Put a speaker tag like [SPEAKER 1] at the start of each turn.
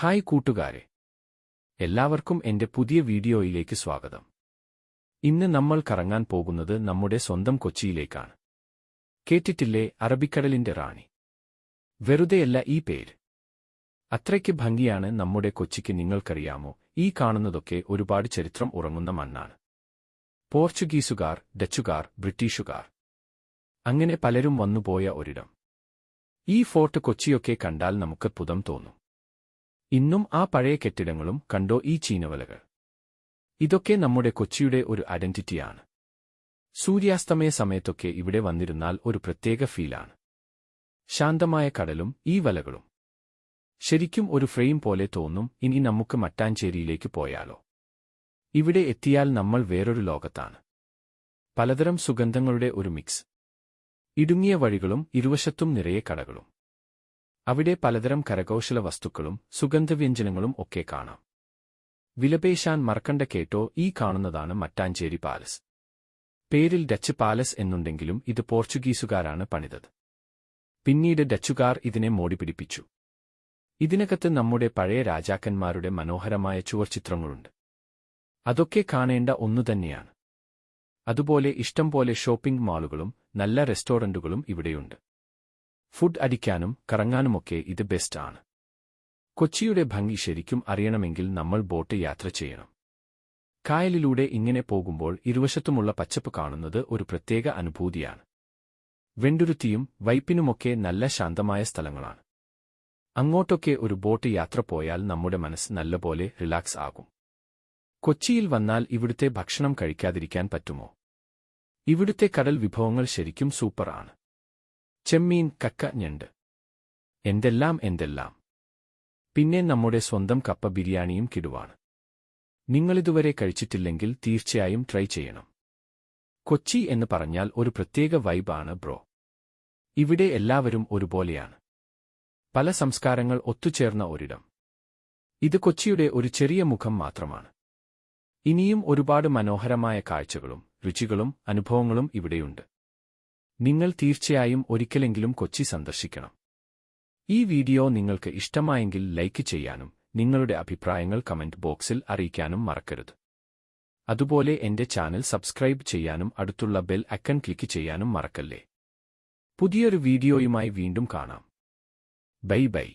[SPEAKER 1] Hi കൂട്ടുകാരെ. എല്ലാവർക്കും എന്റെ പുതിയ വീഡിയോയിലേക്ക് സ്വാഗതം. ഇന്ന് നമ്മൾ കറങ്ങാൻ പോകുന്നത് നമ്മുടെ സ്വന്തം കൊച്ചിയിലേക്കാണ്. കേട്ടിട്ടില്ലേ അറബിക്കടലിന്റെ റാണി? വെറുതെയല്ല ഈ പേര്. അത്രയ്ക്ക് ഭംഗിയാണ് നമ്മുടെ കൊച്ചിക്ക് നിങ്ങൾക്കറിയാമോ ഈ കാണുന്നതൊക്കെ ഒരുപാട് ചരിത്രം ഉറങ്ങുന്ന മണ്ണാണ്. പോർച്ചുഗീസുകാർ ഡച്ചുകാർ ബ്രിട്ടീഷുകാർ. അങ്ങനെ പലരും വന്നുപോയ ഒരിടം. ഈ ഫോർട്ട് കൊച്ചിയൊക്കെ കണ്ടാൽ നമുക്ക് പുതം തോന്നും. ഇന്നും ആ പഴയ കെട്ടിടങ്ങളും കണ്ടോ ഈ ചീനവലകൾ? ഇതൊക്കെ നമ്മുടെ കൊച്ചിയുടെ ഒരു ഐഡന്റിറ്റിയാണ്. സൂര്യാസ്തമയ സമയത്തൊക്കെ ഇവിടെ വന്നിരുന്നാൽ ഒരു പ്രത്യേക ഫീലാണ്. ശാന്തമായ കടലും ഈ വലകളും. ശരിക്കും ഒരു ഫ്രെയിം പോലെ തോന്നും ഇനി നമുക്ക് മട്ടാഞ്ചേരിയിലേക്ക് പോയാലോ? ഇവിടെ എത്തിയാൽ നമ്മൾ വേറൊരു ലോകത്താണ്. പലതരം സുഗന്ധങ്ങളുടെ ഒരു മിക്സ്. ഇടുങ്ങിയ വഴികളും ഇരുവശത്തും നിറയെ കടകളും. അവിടെ പലതരം കരകൗശല വസ്തുക്കളും സുഗന്ധവ്യഞ്ജനങ്ങളും ഒക്കെ കാണാം. വിലപേശാൻ മറക്കണ്ട കേട്ടോ ഈ കാണുന്നതാണ് മട്ടാഞ്ചേരി പാലസ്. പേരിൽ ഡച്ച് പാലസ് എന്നുണ്ടെങ്കിലും ഇത് പോർച്ചുഗീസുകാരാണ് പണിതത്. പിന്നീട് ഡച്ചുകാർ ഇതിനെ മോടിപിടിപ്പിച്ചു. ഇതിനകത്ത് നമ്മുടെ പഴയ രാജാക്കന്മാരുടെ മനോഹരമായ ചുവർചിത്രങ്ങളുണ്ട്. അതൊക്കെ കാണേണ്ട ഒന്നുതന്നെയാണ് അതുപോലെ ഇഷ്ടംപോലെ ഷോപ്പിംഗ് മാളുകളും നല്ല റെസ്റ്റോറന്റുകളും ഇവിടെയുണ്ട്. ഫുഡ് അടിക്കാനും കറങ്ങാനുമൊക്കെ ഇത് ബെസ്റ്റ് ആണ് കൊച്ചിയുടെ ഭംഗി ശരിക്കും അറിയണമെങ്കിൽ നമ്മൾ ബോട്ട് യാത്ര ചെയ്യണം. കായലിലൂടെ ഇങ്ങനെ പോകുമ്പോൾ ഇരുവശത്തുമുള്ള പച്ചപ്പ് കാണുന്നത് ഒരു പ്രത്യേക അനുഭൂതിയാണ്. വെണ്ടുരുത്തിയും വൈപ്പിനുമൊക്കെ നല്ല ശാന്തമായ സ്ഥലങ്ങളാണ്. അങ്ങോട്ടൊക്കെ ഒരു ബോട്ട് യാത്ര പോയാൽ നമ്മുടെ മനസ്സ് നല്ലപോലെ റിലാക്സ് ആകും. കൊച്ചിയിൽ വന്നാൽ ഇവിടുത്തെ ഭക്ഷണം കഴിക്കാതിരിക്കാൻ പറ്റുമോ? ഇവിടുത്തെ കടൽ വിഭവങ്ങൾ ശരിക്കും സൂപ്പർ ആണ് ചെമ്മീൻ കക്ക ഞണ്ട്. എന്തെല്ലാം എന്തെല്ലാം. പിന്നെ നമ്മുടെ സ്വന്തം കപ്പ ബിരിയാണിയും കിടുവാണ്. നിങ്ങളിതുവരെ കഴിച്ചിട്ടില്ലെങ്കിൽ തീർച്ചയായും ട്രൈ ചെയ്യണം. കൊച്ചി എന്ന് പറഞ്ഞാൽ ഒരു പ്രത്യേക വൈബാണ് ബ്രോ. ഇവിടെ എല്ലാവരും ഒരുപോലെയാണ്. പല സംസ്കാരങ്ങൾ ഒത്തുചേർന്ന ഒരിടം. ഇത് കൊച്ചിയുടെ ഒരു ചെറിയ മുഖം മാത്രമാണ്. ഇനിയും ഒരുപാട് മനോഹരമായ കാഴ്ചകളും രുചികളും അനുഭവങ്ങളും ഇവിടെയുണ്ട്. നിങ്ങൾ തീർച്ചയായും ഒരിക്കലെങ്കിലും കൊച്ചി സന്ദർശിക്കണം. ഈ വീഡിയോ നിങ്ങൾക്ക് ഇഷ്ടമായെങ്കിൽ ലൈക്ക് ചെയ്യാനും നിങ്ങളുടെ അഭിപ്രായങ്ങൾ കമന്റ് ബോക്സിൽ അറിയിക്കാനും മറക്കരുത്. അതുപോലെ എന്റെ ചാനൽ സബ്സ്ക്രൈബ് ചെയ്യാനും അടുത്തുള്ള ബെൽ അക്കൺ ക്ലിക്ക് ചെയ്യാനും മറക്കല്ലേ. പുതിയൊരു വീഡിയോയുമായി വീണ്ടും കാണാം. Bye bye.